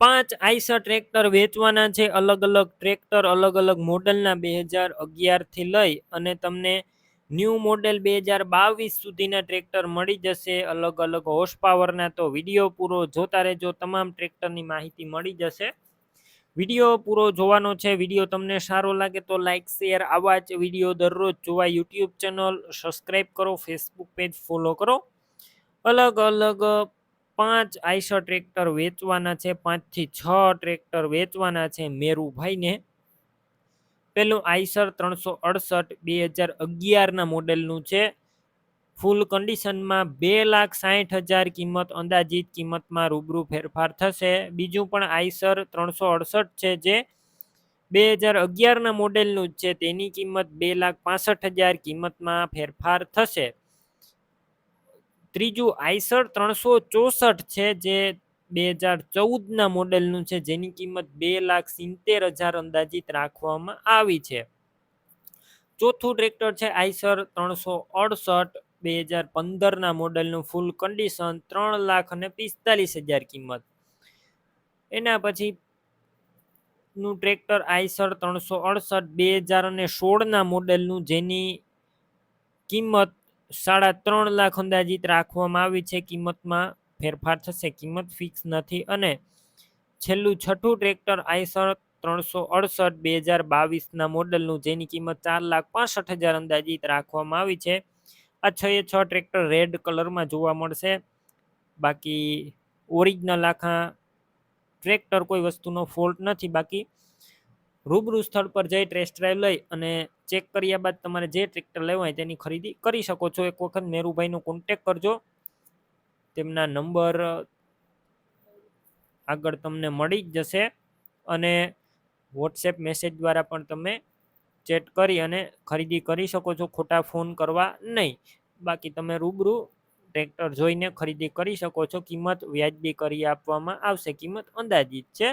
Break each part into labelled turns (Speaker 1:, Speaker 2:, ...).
Speaker 1: પાંચ આઈસા ટ્રેક્ટર વેચવાના છે. અલગ અલગ ટ્રેક્ટર અલગ અલગ મોડલના બે હજાર અગિયારથી લઈ અને તમને ન્યૂ મોડેલ બે હજાર બાવીસ સુધીના ટ્રેક્ટર મળી જશે. અલગ અલગ હોર્સ પાવરના તો વીડિયો પૂરો જોતા રહેજો. તમામ ટ્રેક્ટરની માહિતી મળી જશે. વીડિયો પૂરો જોવાનો છે. વીડિયો તમને સારો લાગે તો લાઇક શેર, આવા જ વીડિયો દરરોજ જોવા યુટ્યુબ ચેનલ સબસ્ક્રાઈબ કરો, ફેસબુક પેજ ફોલો કરો. અલગ અલગ પાંચ આઈસર ટ્રેક્ટર વેચવાના છે, પાંચથી છ ટ્રેક્ટર વેચવાના છે મેરુભાઈને. પેલું આઈસર ત્રણસો અડસઠ, બે હજાર અગિયારના મોડેલનું છે. ફૂલ કન્ડિશનમાં બે લાખ સાઠ હજાર કિંમત, અંદાજિત કિંમતમાં રૂબરૂ ફેરફાર થશે. બીજું પણ આઈસર ત્રણસો અડસઠ છે જે બે હજાર અગિયારના મોડેલનું જ છે. તેની કિંમત બે લાખ પાસઠ હજાર કિંમતમાં ફેરફાર થશે. ત્રીજું આઈસર ત્રણસો ચોસઠ છે, જે બે હજાર ચૌદના મોડેલનું છે, જેની કિંમત બે લાખ સિત્તેર હજાર અંદાજિત રાખવામાં આવી છે. ચોથું ટ્રેક્ટર છે, આઈસર ત્રણસો અડસઠ, બે હજાર પંદરના મોડેલનું ફૂલ કન્ડિશન ત્રણ લાખ અને પિસ્તાલીસ હજાર કિંમત. એના પછી નું ટ્રેક્ટર આઈસર ત્રણસો અડસઠ, બે હજાર અને સોળના મોડેલનું, જેની કિંમત સાડા ત્રણ લાખ અંદાજિત રાખવામાં આવી છે. કિંમતમાં ફેરફાર થશે. કિંમત ફિક્સ નથી અને છેલ્લું છઠ્ઠું ટ્રેક્ટર આઈસર ત્રણસો અડસઠ બે હજાર બાવીસના મોડલનું, જેની કિંમત ચાર લાખ પાસઠ હજાર અંદાજિત રાખવામાં આવી છે. આ છ એ છ ટ્રેક્ટર રેડ કલરમાં જોવા મળશે. બાકી ઓરિજિનલ આખા ટ્રેક્ટર કોઈ વસ્તુનો ફોલ્ટ નથી. બાકી રૂબરૂ સ્થળ પર જઈ ટેસ્ટ ડ્રાઈવ લઈ અને ચેક કર્યા બાદ તમારે જે ટ્રેક્ટર લેવું હોય તેની ખરીદી કરી શકો છો. એક વખત મેરુભાઈનો કોન્ટેક કરજો. તેમના નંબર આગળ તમને મળી જ જશે અને વોટ્સએપ મેસેજ દ્વારા પણ તમે ચેટ કરી અને ખરીદી કરી શકો છો. ખોટા ફોન કરવા નહીં. બાકી તમે રૂબરૂ ટ્રેક્ટર જોઈને ખરીદી કરી શકો છો. કિંમત વ્યાજબી કરી આપવામાં આવશે. કિંમત અંદાજિત છે.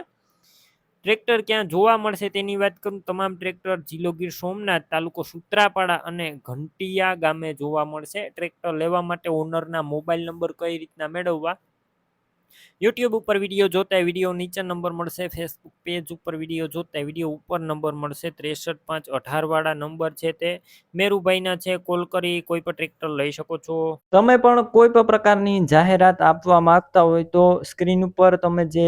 Speaker 1: ટ્રેક્ટર ક્યાં જોવા મળશે તેની વાત કરું, તમામ ટ્રેક્ટર જિલ્લો ગીર સોમનાથ તાલુકો સુત્રાપાડા અને ઘંટિયા ગામે જોવા મળશે. ટ્રેક્ટર લેવા માટે ઓનરના મોબાઈલ નંબર કઈ રીતના મેળવવા? યુટ્યુબ ઉપર વીડિયો જોતા વીડિયો નીચે નંબર મળશે, ફેસબુક પેજ ઉપર વીડિયો જોતા વીડિયો ઉપર નંબર મળશે, ત્રેસઠ પાંચ અઢાર વાળા નંબર છે તે. મેરુભાઈના છે, કોલ કરી કોઈ પણ ટ્રેક્ટર લઈ શકો છો.
Speaker 2: તમે પણ કોઈ પણ પ્રકારની જાહેરાત આપવા માંગતા હોય તો સ્ક્રીન ઉપર તમે જે